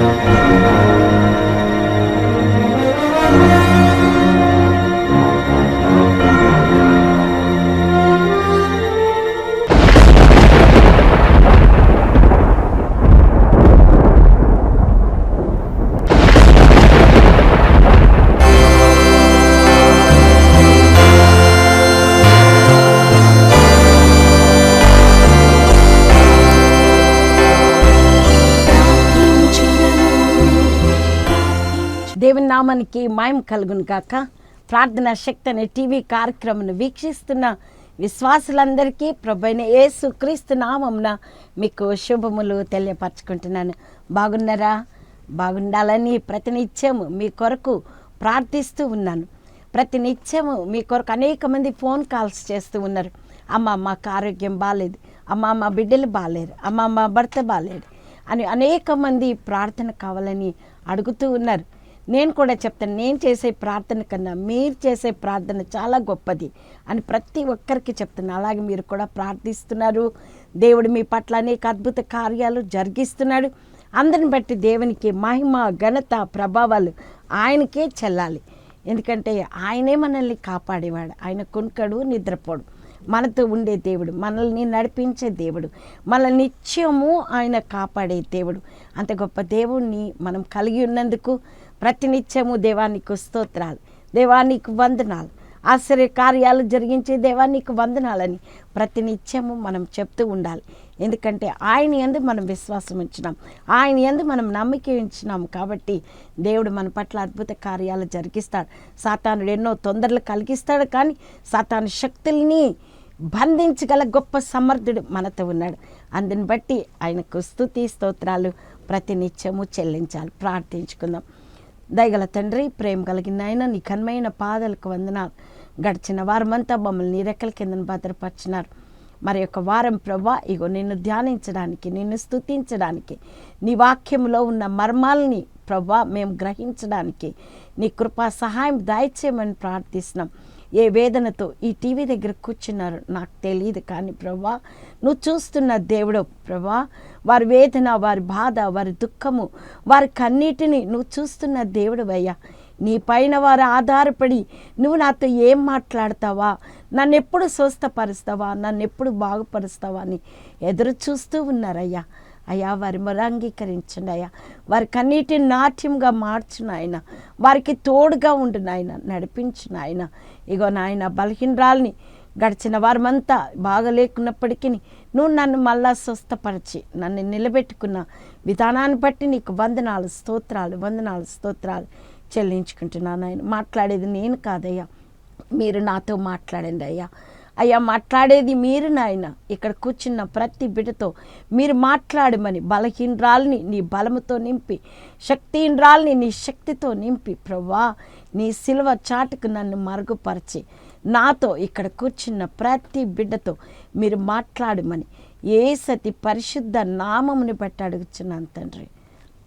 దేవుని మనకి మాయం కలుగును కాక ప్రార్థన శక్తి అనే టీవీ కార్యక్రమం వీక్షిస్తున్న విశ్వాసులందరికీ ప్రభైన యేసు క్రీస్తు నామంన మీకు శుభములు తెలియపరచుకుంటున్నాను. బాగున్నారా? బాగుండాలని ప్రతినిత్యము మీ కొరకు ప్రార్థిస్తూ ఉన్నాను. ప్రతినిత్యము మీ కొరకు అనేక మంది ఫోన్ కాల్స్ చేస్తూ ఉన్నారు. అమ్మ మాకు ఆరోగ్యం బాగాలేదు అమ్మ మా బిడ్డలు బాగాలేరు అమ్మ మా భర్త బాగాలేడు అని అనేక మంది ప్రార్థన కావాలని అడుగుతూ ఉన్నారు. నేను కూడా చెప్తాను నేను చేసే ప్రార్థన కన్నా మీరు చేసే ప్రార్థన చాలా గొప్పది అని ప్రతి ఒక్కరికి చెప్తున్నాను అలాగే మీరు కూడా ప్రార్థిస్తున్నారు. దేవుడు మీ పట్ల అనేక అద్భుత కార్యాలు జరిగిస్తున్నాడు. అందరిని బట్టి దేవునికి మహిమ ఘనత ప్రభావాలు ఆయనకే చెల్లాలి. ఎందుకంటే ఆయనే మనల్ని కాపాడేవాడు. ఆయన కొనుకడు నిద్రపోడు. మనతో ఉండే దేవుడు మనల్ని నడిపించే దేవుడు మనల్ని నిత్యము ఆయన కాపాడే దేవుడు. అంత గొప్ప దేవుణ్ణి మనం కలిగి ఉన్నందుకు ప్రతినిత్యము దేవానికి స్తోత్రాలు. దేవానికి వందనాలు. ఆశ్చర్య కార్యాలు జరిగించే దేవానికి వందనాలని ప్రతినిత్యము మనం చెప్తూ ఉండాలి. ఎందుకంటే ఆయన ఎందు మనం విశ్వాసం ఉంచినాం. ఆయన ఎందు మనం నమ్మిక ఉంచినాం కాబట్టి దేవుడు మన పట్ల అద్భుత కార్యాలు జరిగిస్తాడు. సాతానుడు ఎన్నో తొందరలు కలిగిస్తాడు కానీ సాతాను శక్తుల్ని బంధించగల గొప్ప సమర్థుడు మనతో ఉన్నాడు. అందుని బట్టి ఆయనకు స్థుతి స్తోత్రాలు ప్రతినిత్యము చెల్లించాలి. ప్రార్థించుకుందాం. దయగల తండ్రి ప్రేమ కలిగిన ఆయన నీ కన్మైన పాదలకు వందనాలు. గడిచిన వారమంతా మమ్మల్ని నీ రెక్కల కిందను భద్రపరిచినారు. మరి యొక్క వారం ప్రభా ఇగో నిన్ను ధ్యానించడానికి నిన్ను స్తుతించడానికి నీ వాక్యంలో ఉన్న మర్మాలని ప్రభా మేము గ్రహించడానికి నీ కృపా సహాయం దాయిచేయమని ప్రార్థిస్తున్నాం. ఏ వేదనతో ఈ టీవీ దగ్గర కూర్చున్నారు? నాకు తెలియదు కానీ ప్రభా నువ్వు చూస్తున్న దేవుడు ప్రభా వారి వేదన వారి బాధ వారి దుఃఖము వారి కన్నీటిని నువ్వు చూస్తున్న దేవుడు అయ్యా. నీ పైన వారు ఆధారపడి నువ్వు నాతో ఏం మాట్లాడతావా? నన్ను ఎప్పుడు స్వస్థపరుస్తావా? నన్ను ఎప్పుడు బాగుపరుస్తావా అని ఎదురు చూస్తూ ఉన్నారయ్యా. అయ్యా వారి మొర అంగీకరించండి అయ్యా. వారి కన్నీటి నాట్యంగా మార్చు నాయన వారికి తోడుగా ఉండు నాయన నడిపించు నాయన ఇగో నాయన బలహీనరాల్ని గడిచిన వారమంతా బాగలేకున్నప్పటికీ నువ్వు నన్ను మళ్ళా స్వస్థపరిచి నన్ను నిలబెట్టుకున్న విధానాన్ని బట్టి నీకు వందనాలు స్తోత్రాలు వందనాలు స్తోత్రాలు చెల్లించుకుంటున్నాను ఆయన. మాట్లాడేది నేను కాదయ్యా. మీరు నాతో మాట్లాడండి అయ్యా. అయ్యా మాట్లాడేది మీరు నాయన. ఇక్కడ కూర్చున్న ప్రతి బిడ్డతో మీరు మాట్లాడమని బలహీనరాల్ని నీ బలముతో నింపి శక్తిహీనరాల్ని నీ శక్తితో నింపి ప్రభా నీ సిల్వ చాటుకు నన్ను మరుగుపరిచి నాతో ఇక్కడ కూర్చున్న ప్రతి బిడ్డతో మీరు మాట్లాడమని ఏ సతి పరిశుద్ధ నామముని బట్టి అడుగుచున్నాను తండ్రి.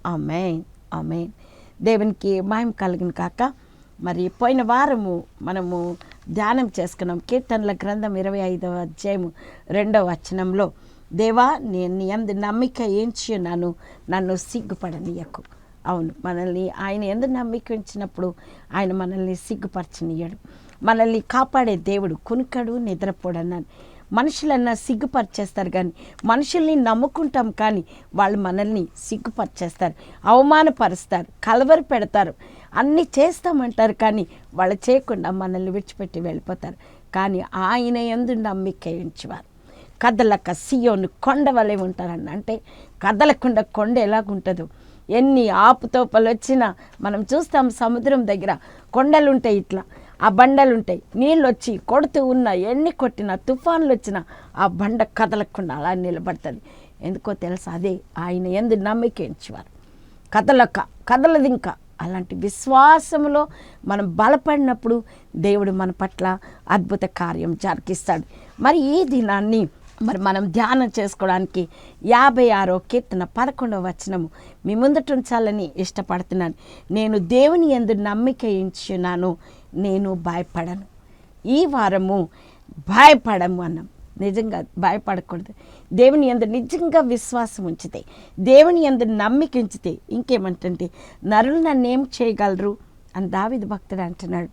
Amen amen. దేవునికి మహిమ కలిగిన కాక. మరి పోయిన వారము మనము ధ్యానం చేసుకున్నాం. కీర్తనల గ్రంథం ఇరవై ఐదవ అధ్యాయము రెండవ వచనంలో దేవా నేను నీ అందు నమ్మిక ఏంచున్నాను నన్ను సిగ్గుపడనీయకు. అవును మనల్ని ఆయన ఎందు నమ్మిక ఉంచినప్పుడు ఆయన మనల్ని సిగ్గుపరచనీయడు. మనల్ని కాపాడే దేవుడు కునుకడు నిద్రపోడన్నాను మనుషులన్నా సిగ్గుపరిచేస్తారు కానీ మనుషుల్ని నమ్ముకుంటాం కానీ వాళ్ళు మనల్ని సిగ్గుపరిచేస్తారు అవమానపరుస్తారు కలవరు పెడతారు అన్నీ చేస్తామంటారు కానీ వాళ్ళు చేయకుండా మనల్ని విడిచిపెట్టి వెళ్ళిపోతారు. కానీ ఆయన ఎందు నమ్మిక ఉంచేవారు కదలక సియోను కొండ వలె ఉంటారన్న అంటే కదలకుండా కొండ ఎలాగుంటుందో ఎన్ని ఆపుతోపలు వచ్చినా మనం చూస్తాం సముద్రం దగ్గర కొండలుంటాయి ఇట్లా. ఆ బండలు ఉంటాయి నీళ్ళు వచ్చి కొడుతూ ఉన్న ఎన్ని కొట్టినా తుఫాన్లు వచ్చినా ఆ బండ కదలకుండా అలా నిలబడుతుంది. ఎందుకో తెలుసా? అదే ఆయన ఎందు నమ్మికించేవారు కదలక కదలది ఇంకా అలాంటి విశ్వాసములో మనం బలపడినప్పుడు దేవుడు మన పట్ల అద్భుత కార్యం జరిగిస్తాడు. మరి ఈ దినాన్ని మరి మనం ధ్యానం చేసుకోవడానికి యాభై ఆరో కీర్తన పదకొండవ వచనము మీ ముందట ఉంచాలని ఇష్టపడుతున్నాను. నేను దేవుని ఎందు నమ్మిక ఇచ్చున్నాను నేను భయపడను. ఈ వారము భయపడము అన్నాం. నిజంగా భయపడకూడదు. దేవుని ఎందు నిజంగా విశ్వాసం ఉంచితే దేవుని ఎందు నమ్మిక ఉంచితే ఇంకేమంటే నరులు నన్ను ఏం చేయగలరు? అని దావిది భక్తుడు అంటున్నాడు.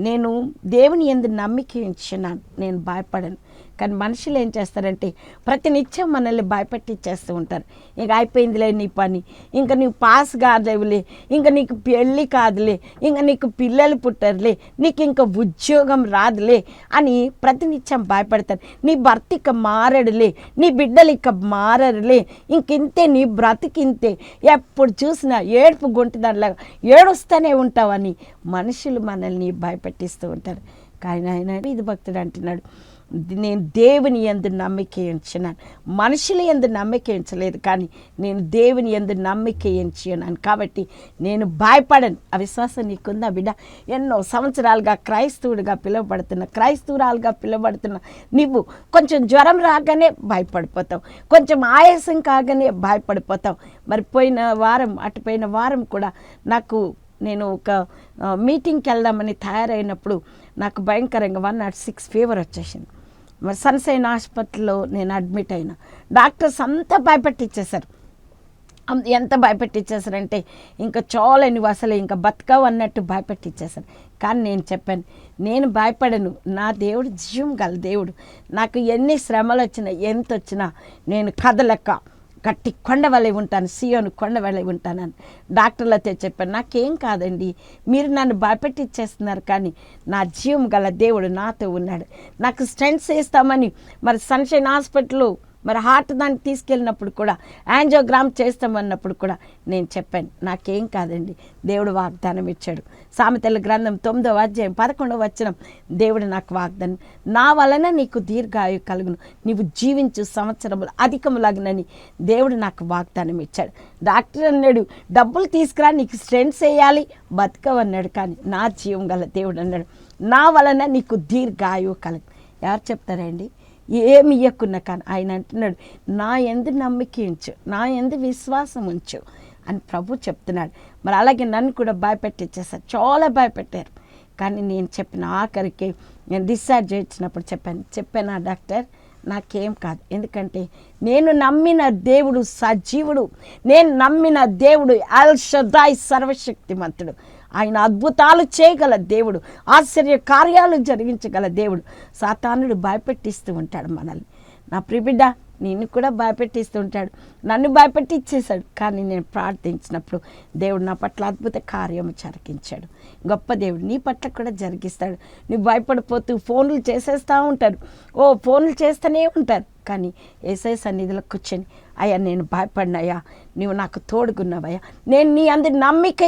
నేను దేవుని ఎందు నమ్మిక ఉంచున్నాను నేను భయపడను. కానీ మనుషులు ఏం చేస్తారంటే ప్రతినిత్యం మనల్ని భయపెట్టిచ్చేస్తూ ఉంటారు. ఇక అయిపోయిందిలే నీ పని. ఇంకా నీకు పాస్ కాదులేవులే ఇంకా నీకు పెళ్ళి కాదులే. ఇంకా నీకు పిల్లలు పుట్టరులే. నీకు ఇంకా ఉద్యోగం రాదులే అని ప్రతినిత్యం భయపడతారు. నీ భర్త ఇక మారడులే. నీ బిడ్డలు ఇక మారరులే. ఇంకింతే నీ బ్రతికింతే. ఎప్పుడు చూసినా ఏడుపు గుంటుదానిలాగా ఏడుస్తూనే ఉంటావని మనుషులు మనల్ని భయపెట్టిస్తూ ఉంటారు. కానీ ఆయన ఇది భక్తుడు అంటున్నాడు. నేను దేవుని ఎందు నమ్మిక ఎంచినాను. మనుషుల ఎందు నమ్మిక ఎంచలేదు కానీ నేను దేవుని ఎందు నమ్మిక ఉంచున్నాను కాబట్టి నేను భయపడను. ఆ విశ్వాసం నీకుందా బిడ్డ? ఎన్నో సంవత్సరాలుగా క్రైస్తవుడిగా పిలువబడుతున్న క్రైస్తవురాలుగా పిలువబడుతున్న నువ్వు కొంచెం జ్వరం రాగానే భయపడిపోతావు. కొంచెం ఆయాసం కాగానే భయపడిపోతావు. మరి పోయిన వారం అటు పోయిన వారం కూడా నాకు నేను ఒక మీటింగ్కి వెళ్దామని తయారైనప్పుడు నాకు భయంకరంగా వన్ నాట్ సిక్స్ ఫీవర్ వచ్చేసింది. మరి సన్సైన్ హాస్పిటల్లో నేను అడ్మిట్ అయినా. డాక్టర్స్ అంతా భయపెట్టిచ్చేశారు. ఎంత భయపెట్టిచ్చేసారంటే ఇంకా చాలా నువ్వు అసలు ఇంకా బతకవు అన్నట్టు భయపెట్టిచ్చేసారు కానీ నేను చెప్పాను నేను భయపడను. నా దేవుడు జీవం గల దేవుడు. నాకు ఎన్ని శ్రమలు వచ్చినా ఎంత వచ్చినా నేను కదలక గట్టి కొండ వలె ఉంటాను సియోను కొండ వలె ఉంటానని డాక్టర్లతో చెప్పాను నాకేం కాదండి మీరు నన్ను భయపెట్టిచ్చేస్తున్నారు కానీ నా జీవం గల దేవుడు నాతో ఉన్నాడు. నాకు స్టెంట్స్ వేస్తామని మరి సన్షైన్ హాస్పిటల్ మరి హార్ట్ దాన్ని తీసుకెళ్ళినప్పుడు కూడా యాంజియోగ్రామ్ చేస్తామన్నప్పుడు కూడా నేను చెప్పాను నాకేం కాదండి దేవుడు వాగ్దానం ఇచ్చాడు. సామెతల గ్రంథం తొమ్మిదవ అధ్యాయం పదకొండవ వచనం దేవుడు నాకు వాగ్దానం నా వలన నీకు దీర్ఘాయు కలుగును నీవు జీవించు సంవత్సరములు అధికములగునని దేవుడు నాకు వాగ్దానం ఇచ్చాడు. డాక్టర్ అన్నాడు డబ్బులు తీసుకురా నీకు స్ట్రెండ్స్ వేయాలి బతకవన్నాడు కానీ నా జీవం గల దేవుడు అన్నాడు నా వలన నీకు దీర్ఘాయువు కలుగు. ఎవరు చెప్తారండి? ఏమి ఇయ్యకున్నా కానీ ఆయన అంటున్నాడు నా ఎందు నమ్మిక ఉంచు నా ఎందు విశ్వాసం ఉంచు అని ప్రభు చెప్తున్నాడు. మరి అలాగే నన్ను కూడా భయపెట్టించేసారు చాలా భయపెట్టారు. కానీ నేను చెప్పిన ఆఖరికి నేను డిశ్చార్జ్ చేయించినప్పుడు చెప్పాను చెప్పానా డాక్టర్ నాకేం కాదు. ఎందుకంటే నేను నమ్మిన దేవుడు సజీవుడు నేను నమ్మిన దేవుడు అల్ సర్వశక్తిమంతుడు. ఆయన అద్భుతాలు చేయగల దేవుడు ఆశ్చర్య కార్యాలు జరిగించగల దేవుడు. సాతానుడు భయపెట్టిస్తూ ఉంటాడు మనల్ని. నా ప్రిబిడ్డ నిన్ను కూడా భయపెట్టిస్తూ ఉంటాడు. నన్ను భయపెట్టి ఇచ్చేశాడు కానీ నేను ప్రార్థించినప్పుడు దేవుడు నా పట్ల అద్భుత కార్యము జరిగించాడు. గొప్ప దేవుడు నీ పట్ల కూడా జరిగిస్తాడు. నువ్వు భయపడిపోతూ ఫోన్లు చేసేస్తూ ఉంటారు. ఓ ఫోన్లు చేస్తూనే ఉంటారు. కానీ ఏసై సన్నిధిలో కూర్చొని అయ్యా నేను భయపడినయ్యా. నువ్వు నాకు తోడుకున్నావయ్యా నేను నీ అందరి నమ్మిక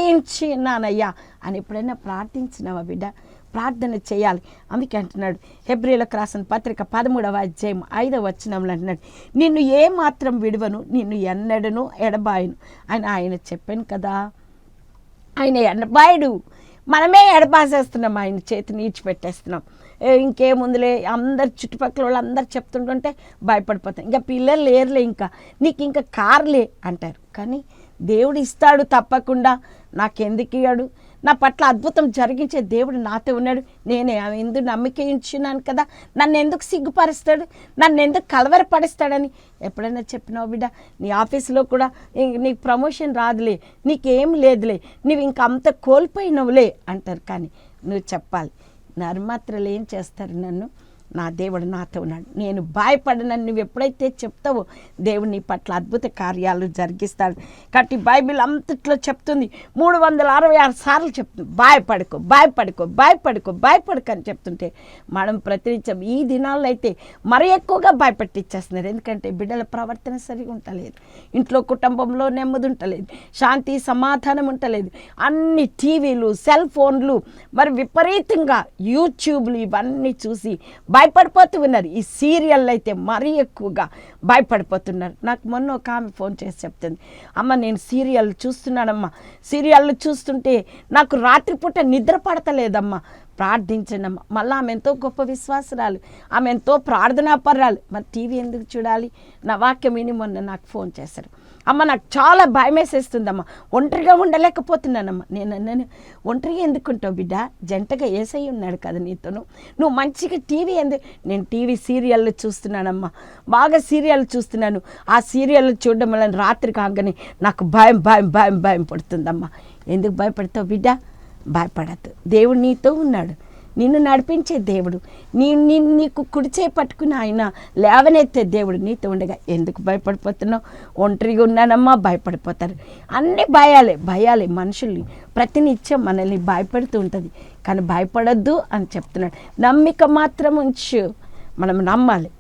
ఉన్నానయ్యా అని ఎప్పుడైనా ప్రార్థించినావా బిడ్డ? ప్రార్థన చేయాలి. అందుకే అంటున్నాడు హెబ్రిలకు రాసిన పత్రిక పదమూడవ అధ్యాయం ఐదవ వచనంలో అంటున్నాడు నిన్ను ఏ మాత్రం విడువను నిన్ను ఎన్నడను ఎడబాయను. అని ఆయన చెప్పాను కదా ఆయన ఎడబాయుడు. మనమే ఎడబాసేస్తున్నాం ఆయన చేతిని ఈడ్చిపెట్టేస్తున్నాం. ఇంకేముందిలే అందరు చుట్టుపక్కల వాళ్ళు అందరు చెప్తుంటుంటే భయపడిపోతాం. ఇంకా పిల్లలు లేరులే ఇంకా. నీకు ఇంకా కార్లే అంటారు. కానీ దేవుడు ఇస్తాడు తప్పకుండా. నాకెందుకు ఇయ్యాడు? నా పట్ల అద్భుతం జరిగించే దేవుడు నాతో ఉన్నాడు. నేనే ఎందుకు నమ్మిక ఇచ్చినాను కదా. నన్ను ఎందుకు సిగ్గుపరుస్తాడు? నన్ను ఎందుకు కలవరపరుస్తాడని? ఎప్పుడైనా చెప్పినావు బిడ్డ నీ ఆఫీస్లో కూడా నీకు ప్రమోషన్ రాదులే. నీకేం లేదులే. నువ్వు ఇంక అంత కోల్పోయినవులే అంటారు. కానీ నువ్వు చెప్పాలి. నర్మాత్రలు ఏం చేస్తారు నన్ను? నా దేవుడు నాతో ఉన్నాడు. నేను భయపడనని నువ్వు ఎప్పుడైతే చెప్తావో దేవుడు నీ పట్ల అద్భుత కార్యాలు జరిగిస్తాడు. కాబట్టి బైబిల్ అంతట్లో చెప్తుంది. మూడు వందల అరవై ఆరు సార్లు చెప్తుంది. భయపడుకో భయపడుకో భయపడుకో భయపడుకో అని చెప్తుంటే మనం ప్రతినిత్యం ఈ దినాల్లో అయితే మరీ ఎక్కువగా భయపెట్టిచ్చేస్తున్నారు. ఎందుకంటే బిడ్డల ప్రవర్తన సరిగా ఉండలేదు. ఇంట్లో కుటుంబంలో నెమ్మది ఉండలేదు. శాంతి సమాధానం ఉండలేదు. అన్ని టీవీలు సెల్ ఫోన్లు మరి విపరీతంగా యూట్యూబ్లు ఇవన్నీ చూసి భయపడిపోతూ ఉన్నారు. ఈ సీరియల్ అయితే మరీ ఎక్కువగా భయపడిపోతున్నారు. నాకు మొన్న ఒక ఆమె ఫోన్ చేసి చెప్తుంది అమ్మ నేను సీరియల్ చూస్తున్నానమ్మా. సీరియల్ చూస్తుంటే నాకు రాత్రిపూట నిద్ర పడతలేదమ్మా. ప్రార్థించండమ్మా మళ్ళీ ఆమె ఎంతో గొప్ప విశ్వాసరాలు ఆమె ఎంతో ప్రార్థనాపర్రాలు. మరి టీవీ ఎందుకు చూడాలి? నా వాక్యం విని మొన్న నాకు ఫోన్ చేశారు. అమ్మ నాకు చాలా భయం వేసేస్తుందమ్మా ఒంటరిగా ఉండలేకపోతున్నానమ్మా. నేను నేను ఒంటరిగా ఎందుకుంటావు బిడ్డ? జంటగా ఏసై ఉన్నాడు కదా నీతోను. నువ్వు మంచిగా టీవీ ఎందు నేను టీవీ సీరియల్ చూస్తున్నానమ్మా. బాగా సీరియల్ చూస్తున్నాను. ఆ సీరియల్ చూడడం వల్ల రాత్రి కాగానే నాకు భయం భయం భయం భయం పడుతుందమ్మా. ఎందుకు భయపడతావు బిడ్డ? భయపడద్దు. దేవుడు నీతో ఉన్నాడు. నిన్ను నడిపించే దేవుడు. నీ నీ నీకు కుడిచే పట్టుకుని ఆయన లేవనెత్తే దేవుడు నీతో ఉండగా ఎందుకు భయపడిపోతున్నావు? ఒంటరిగా ఉన్నానమ్మా భయపడిపోతారు. అన్ని భయాలే భయాలే మనుషుల్ని. ప్రతినిత్యం మనల్ని భయపెడుతూ ఉంటుంది. కానీ భయపడొద్దు అని చెప్తున్నాడు. నమ్మిక మాత్రం ఉంచు. మనం నమ్మాలి.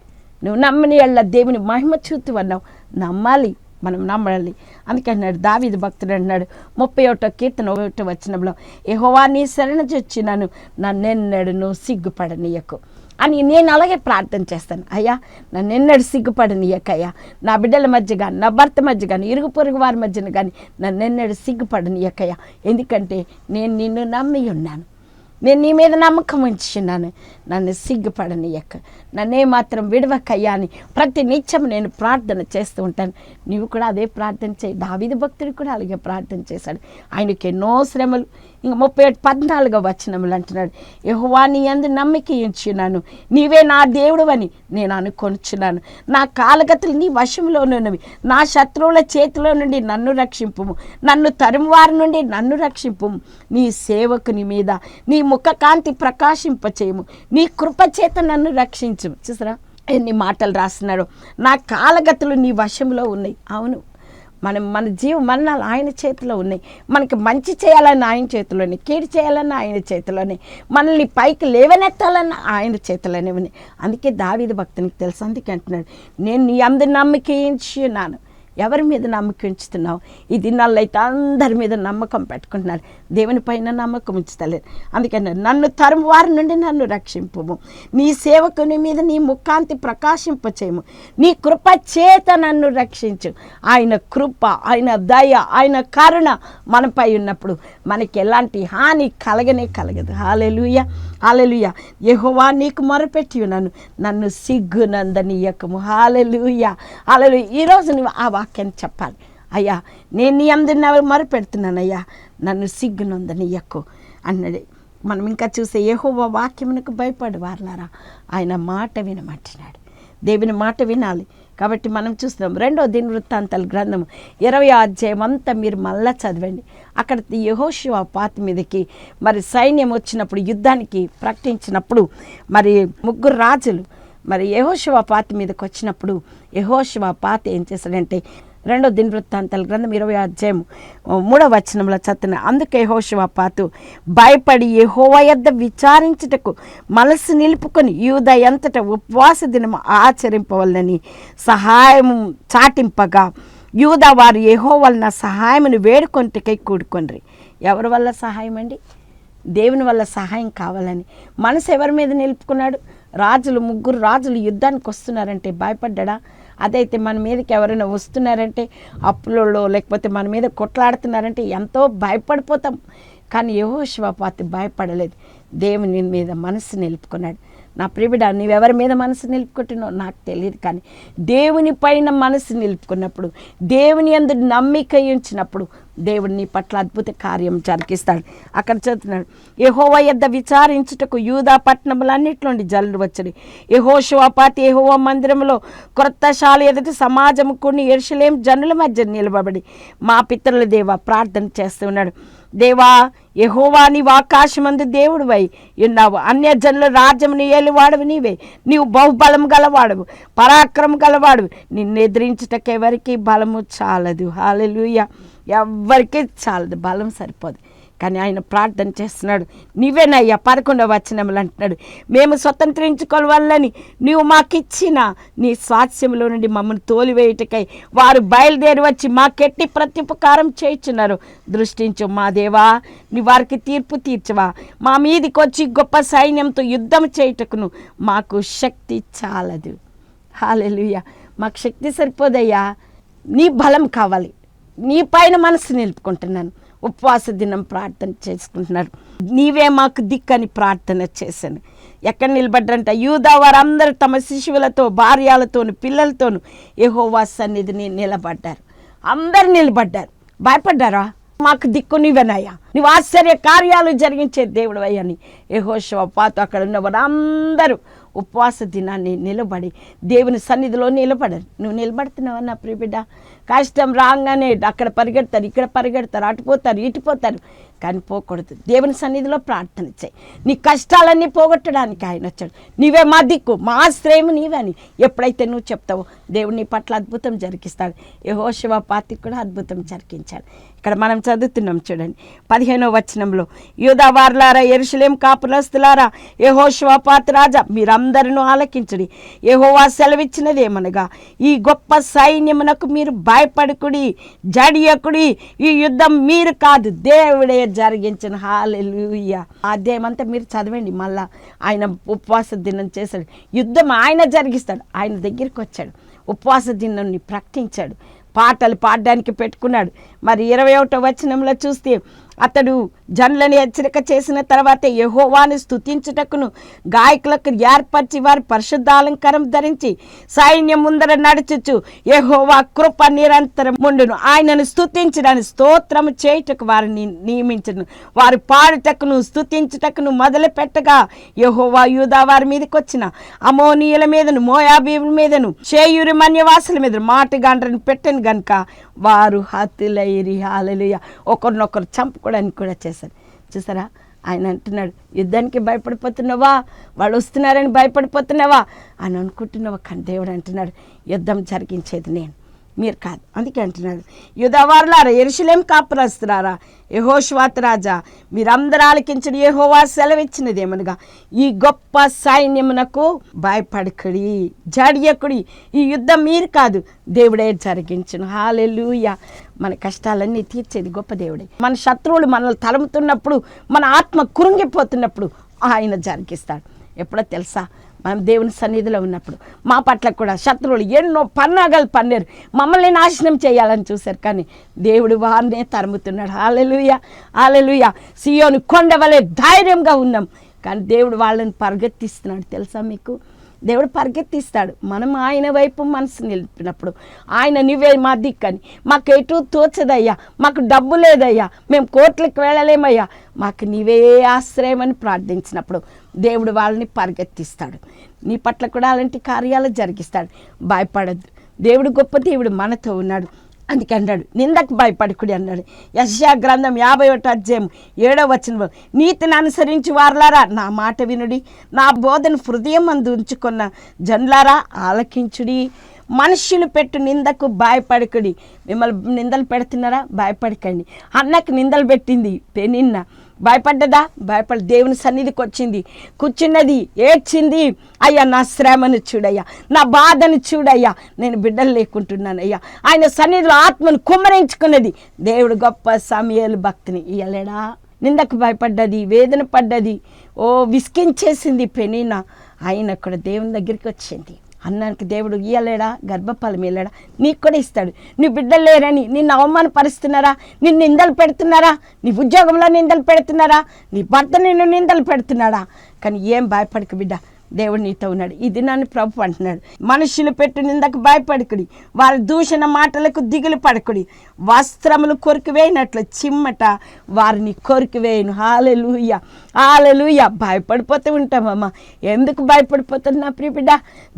నువ్వు నమ్మని ఎళ్ళ దేవుని మహిమ చూతూ అన్నావు నమ్మాలి. మనం నమ్మాలి అందుకే అన్నాడు దావీదు భక్తుడు అన్నాడు ముప్పై ఒకటో కీర్తన ఒకటి వచ్చినప్పుడు యహోవా నీ శరణ చొచ్చినాను నన్నెన్నడు నువ్వు సిగ్గుపడనీయకు. అని నేను అలాగే ప్రార్థన చేస్తాను అయ్యా నన్ను ఎన్నడు సిగ్గుపడనీయకయ్యా. నా బిడ్డల మధ్య కానీ నా భర్త మధ్య కానీ ఇరుగు పొరుగు వారి మధ్యన కానీ నన్ను ఎన్నడు సిగ్గుపడనీయకయ్యా. ఎందుకంటే నేను నిన్ను నమ్మి ఉన్నాను. నేను నీ మీద నమ్మకం ఉంచున్నాను నన్ను సిగ్గుపడనియక్క. నన్నే మాత్రం విడవకయ్యా అని ప్రతి నిత్యం నేను ప్రార్థన చేస్తూ ఉంటాను. నీవు కూడా అదే ప్రార్థన చేయి. దావిది భక్తుడు కూడా అలాగే ప్రార్థన చేశాడు. ఆయనకి ఎన్నో శ్రమలు ఇంక ముప్పై ఏడు పద్నాలుగో వచనములు అంటున్నాడు. యహోవా నీ అందు నమ్మిక ఇచ్చినాను నీవే నా దేవుడు అని నేను అనుకొనుచున్నాను. నా కాలగతులు నీ వశంలోనున్నవి నా శత్రువుల చేతిలో నుండి నన్ను రక్షింపుము. నన్ను తరుమువారి నుండి నన్ను రక్షింపుము. నీ సేవకుని మీద నీ ముఖకాంతి ప్రకాశింపచేయము. నీ కృపచేత నన్ను రక్షించు చూసారా? ఎన్ని మాటలు రాస్తున్నాడు. నా కాలగతులు నీ వశంలో ఉన్నాయి. అవును. మనం మన జీవ మరణాలు ఆయన చేతిలో ఉన్నాయి. మనకి మంచి చేయాలన్న ఆయన చేతిలోనే కీడు చేయాలన్న ఆయన చేతిలోనే మనల్ని పైకి లేవనెత్తాలని ఆయన చేతిలోనే ఉన్నాయి. అందుకే దావీదు భక్తునికి తెలుసు. అందుకే అంటున్నాడు నేను నీ అందరి నమ్మకించున్నాను ఎవరి మీద నమ్మకం ఉంచుతున్నావు? ఈ దినాల్లో అయితే అందరి మీద నమ్మకం పెట్టుకుంటున్నారు. దేవుని పైన నమ్మకం ఉంచుతలేరు అందుకని నన్ను తరుము వారి నుండి నన్ను రక్షింపుము. నీ సేవకుని మీద నీ ముఖాంతి ప్రకాశింపచేయము. నీ కృప చేత నన్ను రక్షించు. ఆయన కృప ఆయన దయ ఆయన కరుణ మనపై ఉన్నప్పుడు మనకి ఎలాంటి హాని కలగనే కలగదు. హాలెలుయ. హాలెలుయ యహోవా నీకు మొరపెట్టి ఉన్నాను. నన్ను సిగ్గునందనీయకము హాలెలుయ హాలెలు ఈరోజు నువ్వు ఆ వాక్యాన్ని చెప్పాలి. అయ్యా నేను నీ అందరిని మొరపెడుతున్నాను అయ్యా. నన్ను సిగ్గునందనీయకు అన్నది. మనం ఇంకా చూసే యహోవా వాక్యమునకు భయపడి వారలారా ఆయన మాట వినమంటున్నాడు. దేవుని మాట వినాలి. కాబట్టి మనం చూస్తున్నాం రెండో దిన వృత్తాంతాల గ్రంథం ఇరవై అధ్యాయం అంతా మీరు మళ్ళా చదవండి. అక్కడ యహోశివ పాత మీదకి మరి సైన్యం వచ్చినప్పుడు యుద్ధానికి ప్రకటించినప్పుడు మరి ముగ్గురు రాజులు మరి యహోశివ పాత మీదకి వచ్చినప్పుడు యహోశివ పాత ఏం చేశాడంటే రెండో దిన వృత్తాంతాల గ్రంథం ఇరవై అధ్యాయం మూడవ వచనంలో చత్తున అందుకే యెహోషువ పాతు భయపడి యెహోవా యొద్ద విచారించుటకు మనసు నిలుపుకొని యూద ఎంతట ఉపవాస దినం ఆచరింపవలనని సహాయం చాటింపగా యూద వారు యెహో వలన సహాయమును వేడుకొంటికై కూడుకొనరి ఎవరి వల్ల సహాయం అండి దేవుని వల్ల సహాయం కావాలని. మనసు ఎవరి మీద నిలుపుకున్నాడు? రాజులు ముగ్గురు రాజులు యుద్ధానికి వస్తున్నారంటే భయపడ్డా అదైతే మన మీదకి ఎవరైనా వస్తున్నారంటే అప్పులలో లేకపోతే మన మీద కొట్లాడుతున్నారంటే ఎంతో భయపడిపోతాం. కానీ యహోశివపాతి భయపడలేదు. దేవుని మీద మనసు నిలుపుకున్నాడు. నా ప్రిబిడ నీవెవరి మీద మనసు నిలుపుకుంటున్నావు నాకు తెలియదు కానీ దేవుని పైన మనసు నిలుపుకున్నప్పుడు దేవుని అందు నమ్మిక ఉంచినప్పుడు దేవుడు నీ పట్ల అద్భుత కార్యం జరిగిస్తాడు. అక్కడ చదువుతున్నాడు యహోవ యొద్ద విచారించుటకు యూదా పట్టణములన్నిట్లోండి జల్లు వచ్చడి యహోశివపాతి యహోవ మందిరంలో క్రొత్త శాల ఎదుటి సమాజం కొన్ని ఎరుసలేం జనుల మధ్య నిలబడి మా పితరుల దేవ ప్రార్థన చేస్తున్నాడు. దేవా యహోవా నీవు ఆకాశమందు దేవుడివై ఉన్నావు. అన్య జనుల రాజ్యముని ఏలువాడవు నీవే. నీవు బహుబలం గలవాడవు పరాక్రమం గలవాడు నిన్ను ఎదిరించుటకు ఎవరికి బలము చాలదు. హాలెలుయ ఎవ్వరికీ చాలదు. బలం సరిపోదు. కానీ ఆయన ప్రార్థన చేస్తున్నాడు. నీవేనయ్యా పదకొండవ వచనములు అంటున్నాడు. మేము స్వతంత్రించుకోవాలని నీవు మాకిచ్చిన నీ స్వాస్యంలో నుండి మమ్మల్ని తోలివేయుటకై వారు బయలుదేరి వచ్చి మాకెట్టి ప్రత్యుపకారం చేయించున్నారు. దృష్టించు మా దేవా నీ వారికి తీర్పు తీర్చవా. మా మీదికి వచ్చి గొప్ప సైన్యంతో యుద్ధం చేయుటకును మాకు శక్తి చాలదు. హాలెలుయ. మాకు శక్తి సరిపోదయ్యా. నీ బలం కావాలి. నీ పైన మనసు నిలుపుకుంటున్నాను. ఉపవాస దినం ప్రార్థన చేసుకుంటున్నారు. నీవే మాకు దిక్కని ప్రార్థన చేశాను. ఎక్కడ నిలబడ్డంట యూదా వారందరూ తమ శిశువులతో భార్యలతోను పిల్లలతోను యహోవా సన్నిధిని నిలబడ్డారు. అందరు నిలబడ్డారు. భయపడ్డారా? మాకు దిక్కు నీవెనయ్యా నువ్వు ఆశ్చర్య కార్యాలు జరిగించే దేవుడు అయ్యని యహోశివ పాత అక్కడ ఉన్న వారందరూ ఉపవాస దినాన్ని నిలబడి దేవుని సన్నిధిలో నిలబడరు. నువ్వు నిలబడుతున్నావా నా ప్రియబిడ్డ? కష్టం రాగానే అక్కడ పరిగెడతారు ఇక్కడ పరిగెడతారు అటు పోతారు కానీ పోకూడదు. దేవుని సన్నిధిలో ప్రార్థన చేయి. నీ కష్టాలన్నీ పోగొట్టడానికి ఆయన వచ్చాడు. నీవే మా దిక్కు మా ఆశ్రయం నీవే అని ఎప్పుడైతే నువ్వు చెప్తావో దేవుని పట్ల అద్భుతం జరిగిస్తాడు. యహోశివ పాతికి కూడా అద్భుతం జరిగించాడు. ఇక్కడ మనం చదువుతున్నాం చూడండి. పదిహేనో వచనంలో యూదావార్లారా ఎరుషులేం కాపులస్తులారా యహోశివ శివపాతి రాజా మీరందరూ ఆలకించుడి. యహోవా సెలవిచ్చినది ఏమనగా ఈ గొప్ప సైన్యమునకు మీరు భయపడుకుడి జడియకుడి. ఈ యుద్ధం మీరు కాదు దేవుడే జరిగించిన. హాలెలుయ అధ్యాయం మీరు చదవండి మళ్ళా ఆయన ఉపవాస దినం చేశాడు. యుద్ధం ఆయన జరిగిస్తాడు ఆయన దగ్గరికి వచ్చాడు. ఉపవాస దినాన్ని ప్రకటించాడు. పాటలు పాడడానికి పెట్టుకున్నాడు. మరి ఇరవై ఒకటో వచనంలో చూస్తే అతడు జనులను హెచ్చరిక చేసిన తర్వాత యహోవాను స్తుతించుటకును గాయకులకు ఏర్పరిచి వారి పరిశుద్ధాలంకారం ధరించి సైన్యం ముందర నడుచుచు యహోవా కృప నిరంతరం ఉండును. ఆయనను స్తుతించడానికి స్తోత్రము చేయుటకు వారిని నియమించను. వారు పాడుటకును స్తుతించుటకును మొదలు పెట్టగా యహోవా యూదా వారి మీదకి వచ్చిన అమోనియుల మీదను మోయాబీల మీదను చేయూరి మన్యవాసుల మీద మాటగాండ్రని పెట్టను గనుక వారు హతులైరి హాలలుయ. ఒకరినొకరు చంపుకోవడానికి కూడా చేశారు. చూసారా? ఆయన అంటున్నాడు యుద్ధానికి భయపడిపోతున్నావా? వాళ్ళు వస్తున్నారని భయపడిపోతున్నావా? అని అనుకుంటున్నావా? కానీ దేవుడు అంటున్నాడు యుద్ధం జరిగించేది నేను మీరు కాదు. అందుకే అంటున్నాడు యుధవారులారా ఎరుషులేం కాపురస్తున్నారా యహోశ్వాత రాజా మీరందరూ ఆలకించిన యహోవా సెలవిచ్చినది ఏమనగా ఈ గొప్ప సైన్యమునకు భయపడకుడి జడియకుడి ఈ యుద్ధం మీరు కాదు దేవుడే జరిగించను. హాలెలుయా. మన కష్టాలన్నీ తీర్చేది గొప్ప దేవుడే. మన శత్రువులు మనల్ని తలుముతున్నప్పుడు మన ఆత్మ కురుంగిపోతున్నప్పుడు ఆయన జరిగిస్తాడు ఎప్పుడో తెలుసా? మనం దేవుని సన్నిధిలో ఉన్నప్పుడు. మా పట్ల కూడా శత్రువులు ఎన్నో పన్నాగాలు పన్నారు. మమ్మల్ని నాశనం చేయాలని చూశారు. కానీ దేవుడు వారినే తరుముతున్నాడు. ఆలెలుయ ఆలెలుయ సియోని కొండవలే ధైర్యంగా ఉన్నాం. కానీ దేవుడు వాళ్ళని పరిగెత్తిస్తున్నాడు. తెలుసా మీకు? దేవుడు పరిగెత్తిస్తాడు. మనం ఆయన వైపు మనసు నిలిపినప్పుడు ఆయన నువ్వే మా దిక్కని. మాకు ఎటు తోచదయ్యా? మాకు డబ్బు లేదయ్యా. మేము కోట్లకు వెళ్ళలేమయ్యా. మాకు నీవే ఆశ్రయమని ప్రార్థించినప్పుడు దేవుడు వాళ్ళని పరిగెత్తిస్తాడు. నీ పట్ల కూడా అలాంటి కార్యాలు జరిగిస్తాడు. భయపడద్దు. దేవుడు గొప్ప దేవుడు మనతో ఉన్నాడు. అందుకే అన్నాడు నిందకు భయపడుకుడి అన్నాడు. యశా గ్రంథం యాభై ఒకటి అధ్యాయం ఏడో వచ్చిన నీతిని అనుసరించి వారలారా నా మాట వినుడి నా బోధన హృదయం అందు ఉంచుకున్న జన్లారా ఆలకించుడి. మనుషులు పెట్టు నిందకు భయపడకుడి. మిమ్మల్ని నిందలు పెడుతున్నారా? భయపడకండి. అన్నకు నిందలు పెట్టింది పెనిన్న. భయపడ్డదా? భయపడ దేవుని సన్నిధికి వచ్చింది. కూర్చున్నది ఏడ్చింది అయ్యా నా శ్రమను చూడయ్యా నా బాధను చూడయ్యా నేను బిడ్డలు లేకుంటున్నానయ్యా ఆయన సన్నిధిలో ఆత్మను కుమ్మరించుకున్నది. దేవుడు గొప్ప సమయాలు భక్తిని ఇయ్యలేడా? నిందకు భయపడ్డది వేదన పడ్డది. ఓ విసికించేసింది పెనీనా. ఆయన కూడా దేవుని దగ్గరికి వచ్చింది. అన్నానికి దేవుడు ఇయ్యలేడా? గర్భఫలం ఇయ్యలేడా? నీకు కూడా ఇస్తాడు. నీ బిడ్డలు లేరని నిన్ను అవమానపరుస్తున్నారా? నిన్ను నిందలు పెడుతున్నారా? నీ ఉద్యోగంలో నిందలు పెడుతున్నారా? నీ భర్త నిన్ను నిందలు పెడుతున్నాడా? కానీ ఏం భయపడకు బిడ్డ. దేవుడు నీతో ఉన్నాడు. ఇది నన్ను ప్రభు అంటున్నాడు. మనుషులు పెట్టు నిందకు భయపడకుడి. వారి దూషణ మాటలకు దిగులు పడకుడి. వస్త్రములు కొరికివేయినట్లు చిమ్మట వారిని కొరికివేయను హాలెలుయ హాలెలుయ భయపడిపోతూ ఉంటామమ్మా. ఎందుకు భయపడిపోతుంది నా ప్రియబిడ్డ?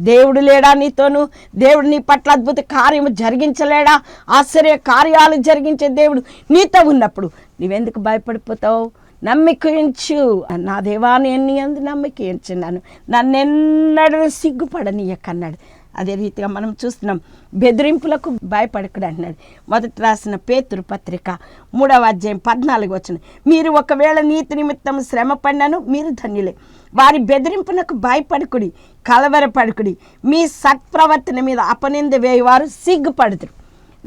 దేవుడు లేడా నీతోను? దేవుడు నీ పట్ల అద్భుత కార్యము జరిగించలేడా? ఆశ్చర్య కార్యాలు జరిగించే దేవుడు నీతో ఉన్నప్పుడు. నువ్వెందుకు భయపడిపోతావు? నమ్మికించు నా దేవా నేను నీ అందు నమ్మికించున్నాను నన్నెన్నడూ సిగ్గుపడనీయకన్నాడు. అదే రీతిగా మనం చూస్తున్నాం బెదిరింపులకు భయపడకుడు అంటున్నాడు మొదట రాసిన పేతురు పత్రిక మూడవ అధ్యాయం పద్నాలుగు వచ్చిన మీరు ఒకవేళ నీతి నిమిత్తం శ్రమ పడినను మీరు ధన్యులే. వారి బెదిరింపునకు భయపడుకుడి కలవరపడుకుడి. మీ సత్ప్రవర్తన మీద అపనింద వేయవారు సిగ్గుపడుతురు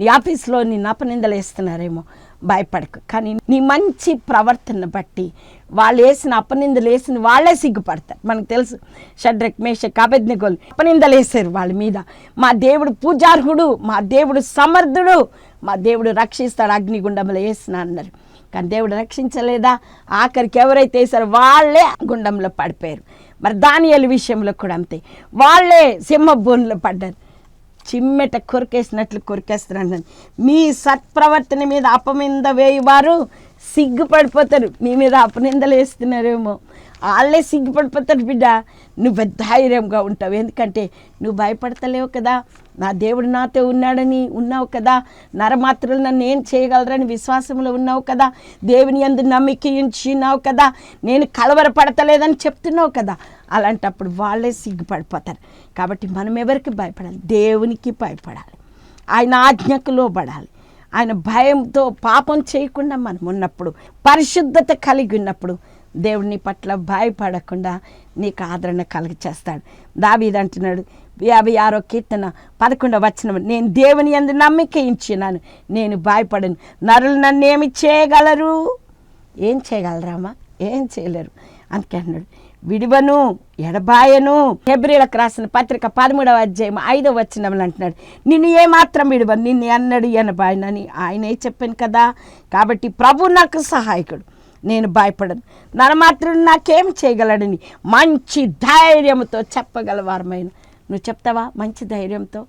ఈ ఆఫీస్లో నిన్ను అపనిందలు వేస్తున్నారేమో భయపడకు. కానీ నీ మంచి ప్రవర్తన బట్టి వాళ్ళు వేసిన అపనిందలు వేసిన వాళ్ళే సిగ్గుపడతారు. మనకు తెలుసు షడ్రక్ మేషక్ అభెజ్ఞగోలు అపనిందలు వేసారు వాళ్ళ మీద. మా దేవుడు పూజార్హుడు మా దేవుడు సమర్థుడు మా దేవుడు రక్షిస్తాడు అగ్నిగుండంలో వేసిన అన్నారు. కానీ దేవుడు రక్షించలేదా? ఆఖరికి ఎవరైతే వేసారో వాళ్ళే గుండంలో పడిపోయారు. మరి దానియల విషయంలో కూడా అంతే. వాళ్ళే సింహ బోన్లో పడ్డారు. చిమ్మెట కొరికేసినట్లు కొరికేస్తున్నాను మీ సత్ప్రవర్తన మీద అపనింద వేయవారు సిగ్గుపడిపోతారు. మీ మీద అపనిందలు వేస్తున్నారేమో. వాళ్ళే సిగ్గుపడిపోతారు బిడ్డ. నువ్వు ధైర్యంగా ఉంటావు. ఎందుకంటే నువ్వు భయపడతలేవు కదా. నా దేవుడు నాతో ఉన్నాడని ఉన్నావు కదా. నరమాత్రులు నన్ను ఏం చేయగలరని విశ్వాసంలో ఉన్నావు కదా. దేవుని ఎందు నమ్మిక ఉంచినావు కదా. నేను కలవరపడతలేదని చెప్తున్నావు కదా. అలాంటప్పుడు వాళ్ళే సిగ్గుపడిపోతారు. కాబట్టి మనం ఎవరికి భయపడాలి? దేవునికి భయపడాలి. ఆయన ఆజ్ఞకు లోబడాలి ఆయన భయంతో పాపం చేయకుండా మనం ఉన్నప్పుడు పరిశుద్ధత కలిగి ఉన్నప్పుడు దేవుని పట్ల భయపడకుండా నీకు ఆదరణ కలిగి చేస్తాడు. దావీదంటున్నాడు యాభై ఆరో కీర్తన పదకొండవ వచ్చిన నేను దేవుని ఎందు నమ్మిక ఇచ్చినాను నేను భయపడను. నరులు నన్ను ఏమి చేయగలరు? ఏం చేయగలరామా ఏం చేయలేరు. అందుకే అన్నాడు విడివను ఎడబాయను. ఫిబ్రిలకు రాసిన పత్రిక పదమూడవ అధ్యాయం ఐదవ వచ్చినములు అంటున్నాడు. నిన్ను ఏమాత్రం విడివను? నిన్ను అన్నాడు ఎనబాయనని ఆయనే చెప్పాను కదా. కాబట్టి ప్రభు నాకు సహాయకుడు. నేను భయపడను. నరమాత్రుడు నాకేం చేయగలడని మంచి ధైర్యంతో చెప్పగలవారమైన నువ్వు చెప్తావా? మంచి ధైర్యంతో.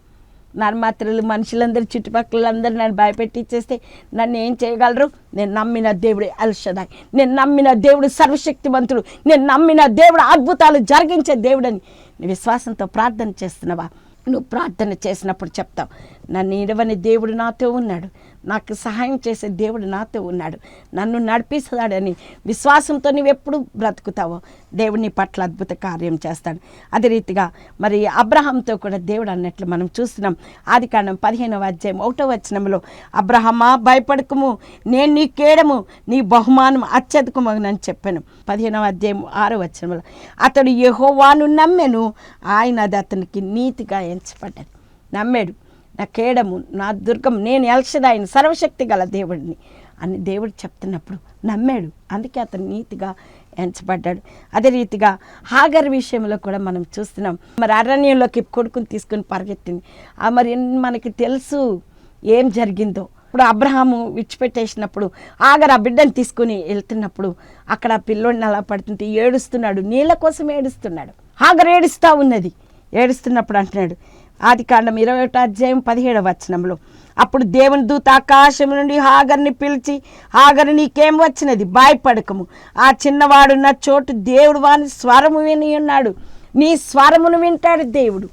నర్మాత్రలు మనుషులందరూ చుట్టుపక్కల అందరూ నన్ను భయపెట్టించేస్తే నన్ను ఏం చేయగలరు? నేను నమ్మిన దేవుడు అల్షదాయ్ నేను నమ్మిన దేవుడు సర్వశక్తివంతుడు. నేను నమ్మిన దేవుడు అద్భుతాలు జరిగించే దేవుడని. నీ విశ్వాసంతో ప్రార్థన చేస్తున్నావా? నువ్వు ప్రార్థన చేసినప్పుడు చెప్తావు. నన్ను ఇడవని దేవుడు నాతో ఉన్నాడు. నాకు సహాయం చేసే దేవుడు నాతో ఉన్నాడు. నన్ను నడిపిస్తాడని విశ్వాసంతో నువ్వు ఎప్పుడు బ్రతుకుతావో దేవుని పట్ల అద్భుత కార్యం చేస్తాడు. అదే రీతిగా మరి అబ్రహాంతో కూడా దేవుడు అన్నట్లు మనం చూస్తున్నాం. ఆది కాండం పదిహేనవ అధ్యాయం ఒకటో వచనంలో అబ్రహమా భయపడకము నేను నీ కేడము నీ బహుమానం అత్యధికమని చెప్పాను. పదిహేనవ అధ్యాయం ఆరో వచనంలో అతడు యహోవాను నమ్మెను ఆయన అది అతనికి నీతిగా ఎంచబడ్డాడు. నమ్మాడు. నా కేడము నా దుర్గం నేను ఎల్షదాయిని సర్వశక్తి గల దేవుడిని అని దేవుడు చెప్తున్నప్పుడు నమ్మాడు. అందుకే అతను నీతిగా ఎంచబడ్డాడు. అదే రీతిగా హాగర్ విషయంలో కూడా మనం చూస్తున్నాం. మరి అరణ్యంలోకి కొడుకుని తీసుకుని పరిగెత్తింది. ఆ మరి మనకి తెలుసు ఏం జరిగిందో. ఇప్పుడు అబ్రహాము విడిచిపెట్టేసినప్పుడు ఆగర్ ఆ బిడ్డను తీసుకుని వెళ్తున్నప్పుడు అక్కడ పిల్లోడిని అలా పడుతుంటే ఏడుస్తున్నాడు. నీళ్ళ కోసం ఏడుస్తున్నాడు. ఆగర్ ఏడుస్తూ ఉన్నది. ఏడుస్తున్నప్పుడు అంటున్నాడు ఆది కాండం ఇరవై ఒకటో అధ్యాయం పదిహేడవ వచనంలో. అప్పుడు దేవుని దూత ఆకాశం నుండి హాగర్ని పిలిచి హాగర్ నీకేం వచ్చినది? భయపడకము. ఆ చిన్నవాడున్న చోటు దేవుడు వాని స్వరము విని ఉన్నాడు. నీ స్వరమును వింటాడు దేవుడు.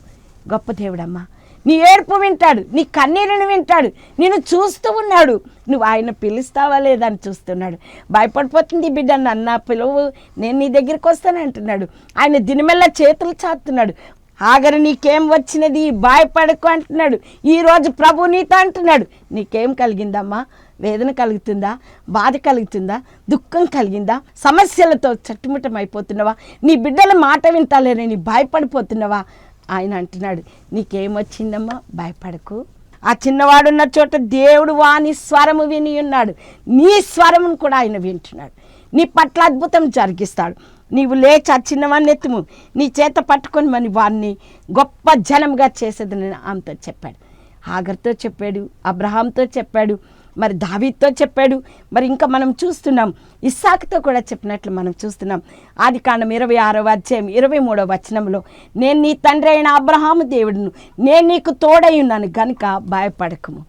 గొప్ప దేవుడమ్మా నీ ఏడుపు వింటాడు నీ కన్నీరుని వింటాడు నేను చూస్తూ ఉన్నాడు. నువ్వు ఆయన పిలుస్తావా లేదా అని చూస్తున్నాడు. భయపడిపోతుంది బిడ్డ నన్న పిలువు నేను నీ దగ్గరికి వస్తాను అంటున్నాడు. ఆయన దినమెల్లా చేతులు చాస్తున్నాడు ఆగరు నీకేం వచ్చినది? భయపడకు అంటున్నాడు. ఈరోజు ప్రభు నీతో అంటున్నాడు. నీకేం కలిగిందమ్మా? వేదన కలుగుతుందా? బాధ కలుగుతుందా? దుఃఖం కలిగిందా? సమస్యలతో చట్టుముట్టం అయిపోతున్నావా నీ బిడ్డల మాట వింటాలేని నీ భయపడిపోతున్నావా? ఆయన అంటున్నాడు నీకేం వచ్చిందమ్మా? భయపడకు. ఆ చిన్నవాడున్న చోట దేవుడు వాని స్వరము విని ఉన్నాడు. నీ స్వరమును కూడా ఆయన వింటున్నాడు. నీ పట్ల అద్భుతం జరిగిస్తాడు. నీవు లేచి ఆ చిన్నవాడిని ఎత్తుము. నీ చేత పట్టుకొని మని వారిని గొప్ప జనంగా చేసేదని ఆమెతో చెప్పాడు. ఆగర్తో చెప్పాడు అబ్రహాంతో చెప్పాడు మరి దావీతో చెప్పాడు. మరి ఇంకా మనం చూస్తున్నాం ఇస్సాక్తో కూడా చెప్పినట్లు మనం చూస్తున్నాం. ఆది కాండం ఇరవై ఆరవ అధ్యాయం ఇరవై మూడవ వచనంలో నేను నీ తండ్రి అయిన అబ్రహాము దేవుడును నేను నీకు తోడై ఉన్నాను గనుక భయపడకము.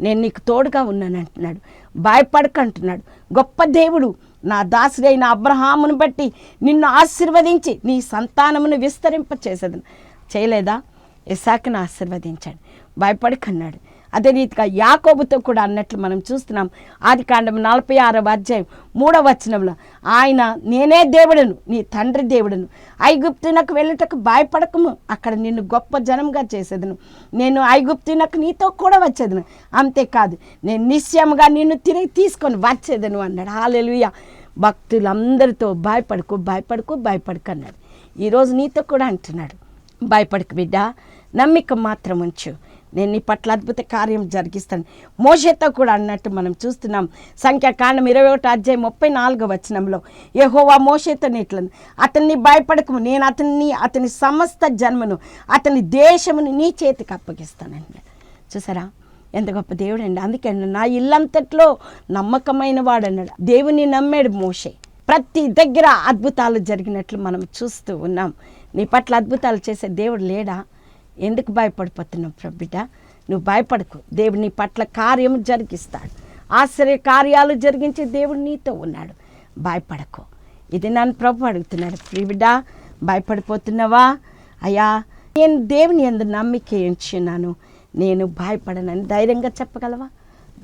నేను నీకు తోడుగా ఉన్నాను అంటున్నాడు. భయపడక అంటున్నాడు గొప్ప దేవుడు నా దాసుడైన అబ్రహామును బట్టి నిన్ను ఆశీర్వదించి నీ సంతానమును విస్తరింప చేసేది చేయలేదా? ఇసాకును ఆశీర్వదించాడు. భయపడి కన్నాడు. అదే రీతిగా యాకోబుతో కూడా అన్నట్లు మనం చూస్తున్నాం. ఆది కాండం నలభై ఆరవ అధ్యాయం మూడవ వచనంలో ఆయన నేనే దేవుడను నీ తండ్రి దేవుడను. ఐగుప్తునకు వెళ్ళటకు భయపడకము అక్కడ నిన్ను గొప్ప జనంగా చేసేదను. నేను ఐగుప్తునకు నీతో కూడా వచ్చేదను. అంతేకాదు నేను నిశ్చయముగా నిన్ను తిరిగి తీసుకొని వచ్చేదను అన్నాడు. హాలెలుయ భక్తులందరితో భయపడకు భయపడకు భయపడకు అన్నాడు. ఈరోజు నీతో కూడా అంటున్నాడు. భయపడకు బిడ్డ నమ్మిక మాత్రం ఉంచు. నేను నీ పట్ల అద్భుత కార్యం జరిగిస్తాను. మోషేతో కూడా అన్నట్టు మనం చూస్తున్నాం. సంఖ్యాకాండం ఇరవై ఒకటి అధ్యాయం ముప్పై నాలుగో వచనంలో యహోవా మోషేతో నీట్లను అతన్ని భయపడకము. నేను అతన్ని అతని సమస్త జన్మను అతని దేశమును నీ చేతికి అప్పగిస్తానండి చూసారా? ఎంత గొప్ప దేవుడు అండి అందుకే నా ఇల్లంతట్లో నమ్మకమైన వాడు అన్నాడు. దేవుని నమ్మాడు మోషే. ప్రతి దగ్గర అద్భుతాలు జరిగినట్లు మనం చూస్తూ ఉన్నాం. నీ పట్ల అద్భుతాలు చేసే దేవుడు లేడా? ఎందుకు భయపడిపోతున్నావు ప్రభు బిడ్డ నువ్వు భయపడకు. దేవుడు నీ పట్ల కార్యము జరిగిస్తాడు. ఆశ్చర్య కార్యాలు జరిగించే దేవుడు నీతో ఉన్నాడు. భయపడకు. ఇది నన్ను ప్రభు అడుగుతున్నాడు. ప్రియ బిడ్డ భయపడిపోతున్నావా? అయ్యా నేను దేవుని ఎందు నమ్మిక ఎంచున్నాను నేను భయపడనని ధైర్యంగా చెప్పగలవా?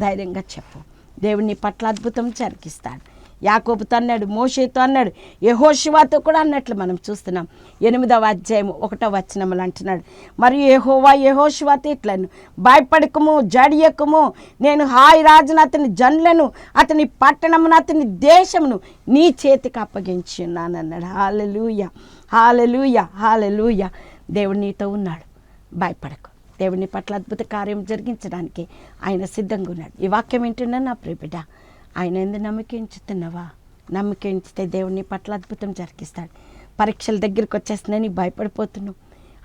ధైర్యంగా చెప్పు. దేవుని పట్ల అద్భుతం జరిగిస్తాడు. యాకోబుతో అన్నాడు మోషేతో అన్నాడు యహోశివాతో కూడా అన్నట్లు మనం చూస్తున్నాం. ఎనిమిదవ అధ్యాయం ఒకటో వచనములు అంటున్నాడు మరియు యహోవా యహోశివాతో ఇట్లను భయపడకము జడియకము. నేను హాయి రాజును అతని జన్లను అతని పట్టణమును అతని దేశమును నీ చేతికి అప్పగించున్నాను అన్నాడు. Hallelujah hallelujah hallelujah. దేవుడు నీతో ఉన్నాడు. భయపడకు. దేవుని పట్ల అద్భుత కార్యం జరిగించడానికి ఆయన సిద్ధంగా ఉన్నాడు. ఈ వాక్యం ఏంటన్నా నా ప్రియబిడ్డ ఆయన ఎందు నమ్మకించుతున్నావా నమ్మకించితే నమ్మకం ఉంచితే దేవుని పట్ల అద్భుతం జరిగిస్తాడు. పరీక్షల దగ్గరికి వచ్చేస్తున్నాయి నీకు భయపడిపోతున్నావు.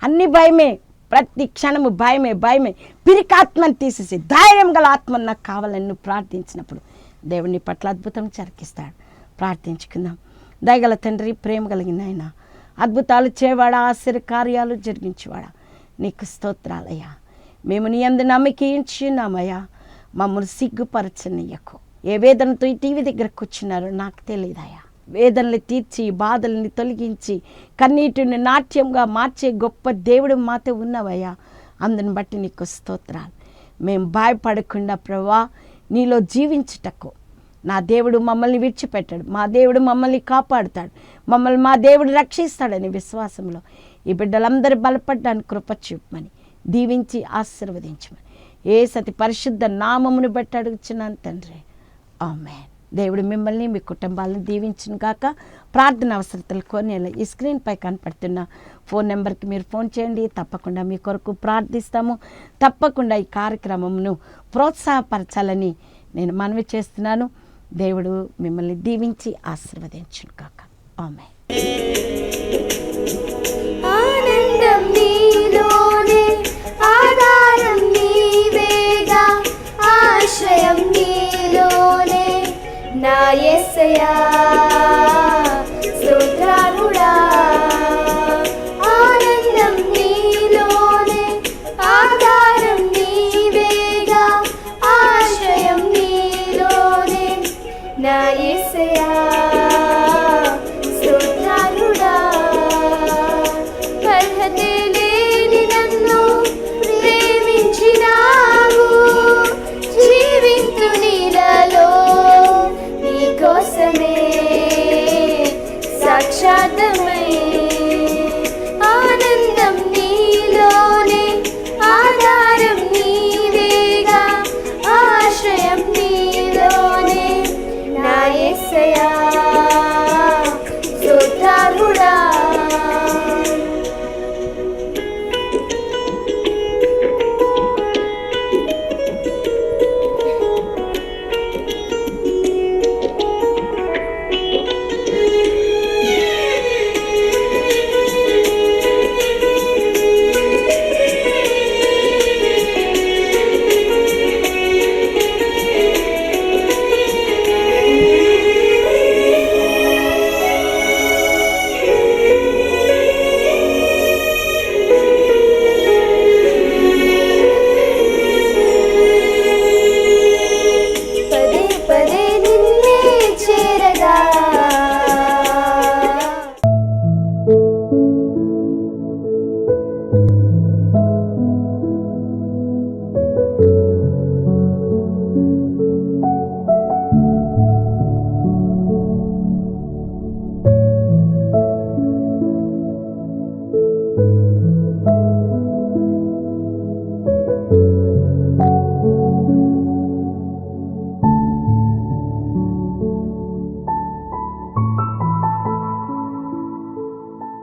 అన్ని భయమే ప్రతి క్షణము భయమే భయమే. పిరికాత్మని తీసేసి ధైర్యం గల ఆత్మ నాకు కావాలని నువ్వు ప్రార్థించినప్పుడు దేవుని పట్ల అద్భుతం చరికిస్తాడు ప్రార్థించుకుందాం. దయగల తండ్రి ప్రేమ కలిగిన ఆయన అద్భుతాలు చేవాడా ఆశ్చర్య కార్యాలు జరిగించేవాడా. నీకు స్తోత్రాలయ్యా. మేము నీ అందు నమ్మకించున్నామయ్యా మమ్మల్ని సిగ్గుపరచనీయకు. ఏ వేదనతో ఈ టీవీ దగ్గర కూర్చున్నారో నాకు తెలియదయ్యా. వేదనలు తీర్చి బాధల్ని తొలగించి కన్నీటిని నాట్యంగా మార్చే గొప్ప దేవుడు మాతో ఉన్నవయ్యా. అందుని బట్టి నీకు స్తోత్రాలు. మేము భయపడకుండా ప్రభా నీలో జీవించుటకు. నా దేవుడు మమ్మల్ని విడిచిపెట్టాడు. మా దేవుడు మమ్మల్ని కాపాడుతాడు. మమ్మల్ని మా దేవుడు రక్షిస్తాడని విశ్వాసంలో ఈ బిడ్డలందరూ బలపడ్డానికి కృప చూపమని దీవించి ఆశీర్వదించమని. ఏ సతి పరిశుద్ధ నామమును బట్టి అడుగుచున్నాను తండ్రి. ఆమెన్. దేవుడు మిమ్మల్ని మీ కుటుంబాలను దీవించిన కాక ప్రార్థన అవసరతలు కొన్ని ఈ స్క్రీన్ పై కనపడుతున్న ఫోన్ నెంబర్కి మీరు ఫోన్ చేయండి. తప్పకుండా మీ కొరకు ప్రార్థిస్తాము. తప్పకుండా ఈ కార్యక్రమంను ప్రోత్సాహపరచాలని నేను మనవి చేస్తున్నాను. దేవుడు మిమ్మల్ని దీవించి ఆశీర్వదించును కాక ఆమె ఆనందం ఆశ్రయం నీలోనే నా ఎస్సయా స్తోత్రాలుడా